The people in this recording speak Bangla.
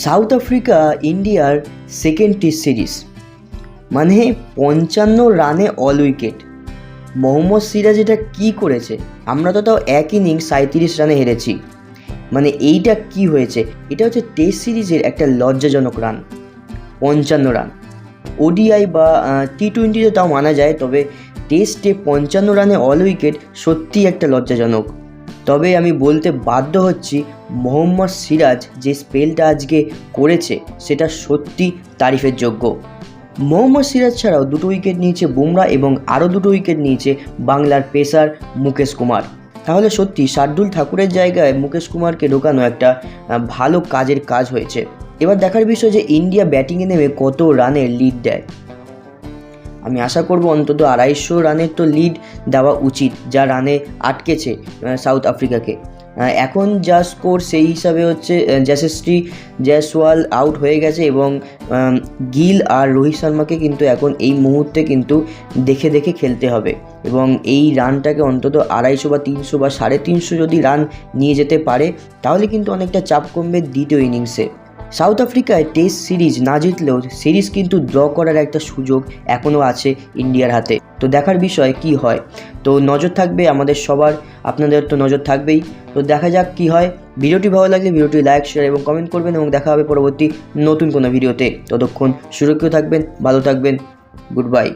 সাউথ আফ্রিকা, ইন্ডিয়ার সেকেন্ড টেস্ট সিরিজ মানে পঞ্চান্ন রানে অল উইকেট মোহাম্মদ সিরাজ এটা কী করেছে? আমরা তো তাও এক ইনিংস সাঁত্রিশ রানে হেরেছি। মানে এইটা কি হয়েছে? এটা হচ্ছে টেস্ট সিরিজের একটা লজ্জাজনক রান, পঞ্চান্ন রান। ওডিআই বা টি টোয়েন্টিতে তাও মানা যায়, তবে টেস্টে পঞ্চান্ন রানে অল উইকেট সত্যিই একটা লজ্জাজনক। তবে আমি বলতে বাধ্য হচ্ছি মোহাম্মদ সিরাজ যে স্পেলটা আজকে করেছে, সেটা সত্যি তারিফের যোগ্য। মোহাম্মদ সিরাজ ছাড়াও দুটো উইকেট নিয়েছে বুমরা এবং আরও দুটো উইকেট নিয়েছে বাংলার পেসার মুকেশ কুমার। তাহলে সত্যি শার্দুল ঠাকুরের জায়গায় মুকেশ কুমারকে ঢোকানো একটা ভালো কাজের কাজ হয়েছে। এবার দেখার বিষয় যে ইন্ডিয়া ব্যাটিংয়ে নেমে কত রানের লিড দেয়। আমি আশা করব অন্তত আড়াইশো রানের তো লিড দেওয়া উচিত, যা রানে আটকেছে সাউথ আফ্রিকাকে এখন যা স্কোর সেই হিসাবে হচ্ছে যশস্বী জয়সওয়াল আউট হয়ে গেছে এবং গিল আর রোহিত শর্মাকে কিন্তু এখন এই মুহূর্তে কিন্তু দেখে দেখে খেলতে হবে এবং এই রানটাকে অন্তত আড়াইশো বা তিনশো বা সাড়ে তিনশো যদি রান নিয়ে যেতে পারে, তাহলে কিন্তু অনেকটা চাপ কমবে দ্বিতীয় ইনিংসে সাউথ আফ্রিকায় টেস্ট সিরিজ না জিতলেও সিরিজ কিন্তু ড্র করার একটা সুযোগ এখনও আছে ইন্ডিয়ার হাতে। তো দেখার বিষয় কি হয়? তো নজর থাকবে আমাদের সবার, আপনাদের তো নজর থাকবেই। তো দেখা যাক কি হয়। ভিডিওটি ভালো লাগলে ভিডিওটি লাইক শেয়ার এবং কমেন্ট করবেন এবং দেখা হবে পরবর্তী নতুন কোনো ভিডিওতে। ততক্ষণ সুরক্ষিত থাকবেন, ভালো থাকবেন গুড বাই